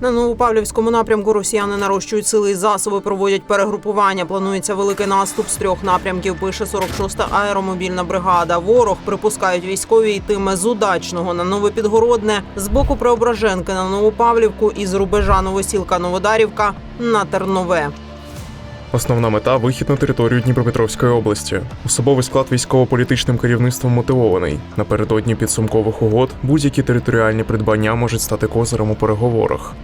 На Новопавлівському напрямку росіяни нарощують сили і засоби, проводять перегрупування. Планується великий наступ з трьох напрямків. Пише 46-та аеромобільна бригада. Ворог припускають військові йтиме з удачного на Новопідгородне, з боку Преображенки на Новопавлівку і з рубежа Новосілка Новодарівка на Тернове. Основна мета вихід на територію Дніпропетровської області. Особовий склад військово-політичним керівництвом мотивований. Напередодні підсумкових угод будь-які територіальні придбання можуть стати козирем у переговорах.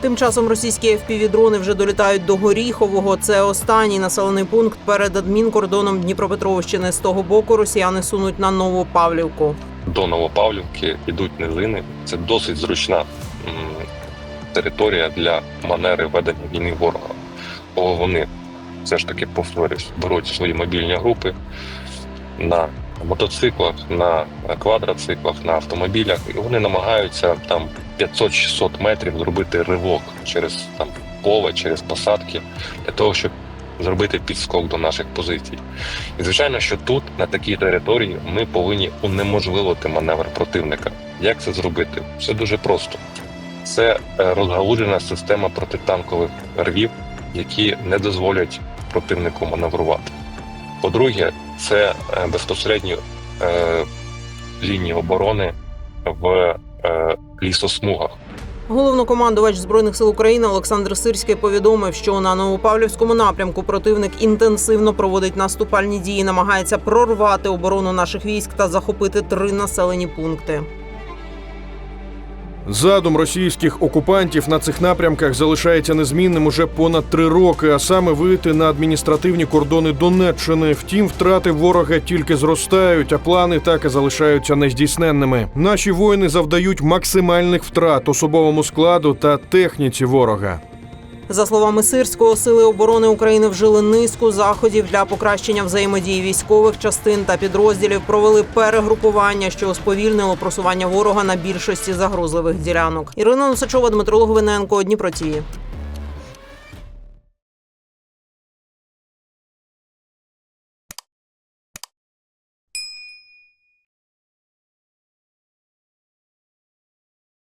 Тим часом російські FPV-дрони вже долітають до Горіхового. Це останній населений пункт перед адмінкордоном Дніпропетровщини. З того боку росіяни сунуть на Новопавлівку. до Новопавлівки йдуть низини. Це досить зручна м, територія для манери ведення війни ворога. Бо вони все ж таки повторюсь, беруть свої мобільні групи на мотоциклах, на квадроциклах, на автомобілях, і вони намагаються там 500-600 метрів зробити ривок через там поле, через посадки для того, щоб зробити підскок до наших позицій. І звичайно, що тут, на такій території, ми повинні унеможливити маневр противника. Як це зробити? Все дуже просто. Це е, розгалужена система протитанкових рвів, які не дозволять противнику маневрувати. По-друге, це е, безпосередньо е, лінії оборони в е, лісосмугах. Головнокомандувач збройних сил України Олександр Сирський повідомив, що на Новопавлівському напрямку противник інтенсивно проводить наступальні дії, намагається прорвати оборону наших військ та захопити три населені пункти. Задум російських окупантів на цих напрямках залишається незмінним уже понад три роки, а саме вийти на адміністративні кордони Донеччини. Втім, втрати ворога тільки зростають, а плани так і залишаються нездійсненними. Наші воїни завдають максимальних втрат особовому складу та техніці ворога. За словами Сирського, сили оборони України вжили низку заходів для покращення взаємодії військових частин та підрозділів. Провели перегрупування, що сповільнило просування ворога на більшості загрозливих ділянок. Ірина Носачова, Дмитро Логвиненко, Дніпро ТІВІ.